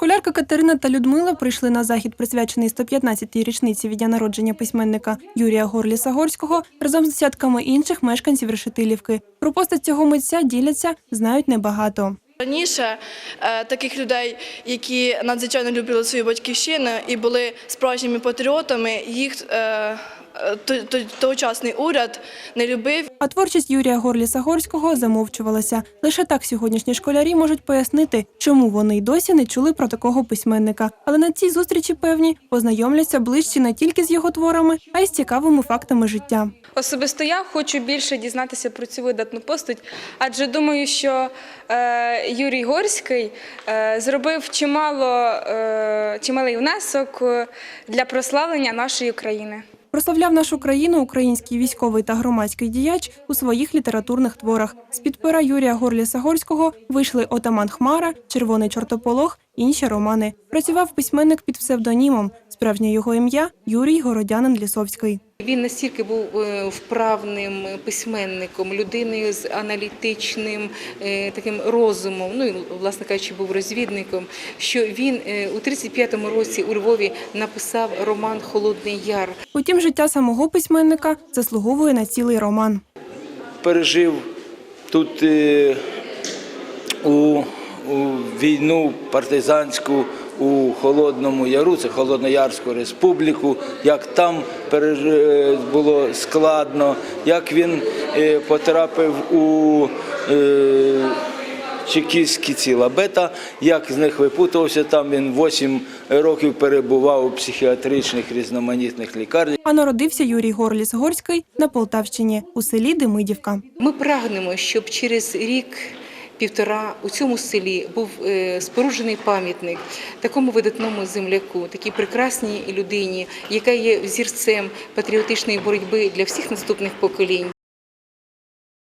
Школярка Катерина та Людмила прийшли на захід, присвячений 115-й річниці від дня народження письменника Юрія Горліса Горського разом з десятками інших мешканців Решетилівки. Про постать цього митця діляться, знають небагато. Раніше е, таких людей, які надзвичайно любили свою батьківщину і були справжніми патріотами, їх е, тогочасний уряд не любив А творчість Юрія Горліса Горського замовчувалася. Лише так сьогоднішні школярі можуть пояснити, чому вони й досі не чули про такого письменника. Але на цій зустрічі певні познайомляться ближче не тільки з його творами, а й з цікавими фактами життя. Особисто я хочу більше дізнатися про цю видатну постать, адже думаю, що е, Юрій Горський е, зробив чимало, е, чималий внесок е, для прославлення нашої України. Прославляв нашу країну український військовий та громадський діяч у своїх літературних творах. З-під пера Юрія Горліса Горського вийшли Отаман Хмара, Червоний чортополох, інші романи. Працював письменник під псевдонімом. Справжнє його ім'я Юрій Городянин Лісовський. Він настільки був е, вправним письменником, людиною з аналітичним е, таким розумом, ну і, власне кажучи, був розвідником, що він е, у 35-му році у Львові написав роман Холодний Яр. Утім, життя самого письменника заслуговує на цілий роман. пережив тут у, у війну партизанську у Холодному Яру, це Холодноярську республіку, як там е, було складно, як він е, потрапив у е, чекістські ці лабета, як з них випутувався. Там він 8 років перебував у психіатричних різноманітних лікарнях. А народився Юрій Горліс Горський на Полтавщині у селі Демидівка. Ми прагнемо, щоб через рік. Півтора у цьому селі був е, споруджений пам'ятник такому видатному земляку, такій прекрасній людині, яка є взірцем патріотичної боротьби для всіх наступних поколінь.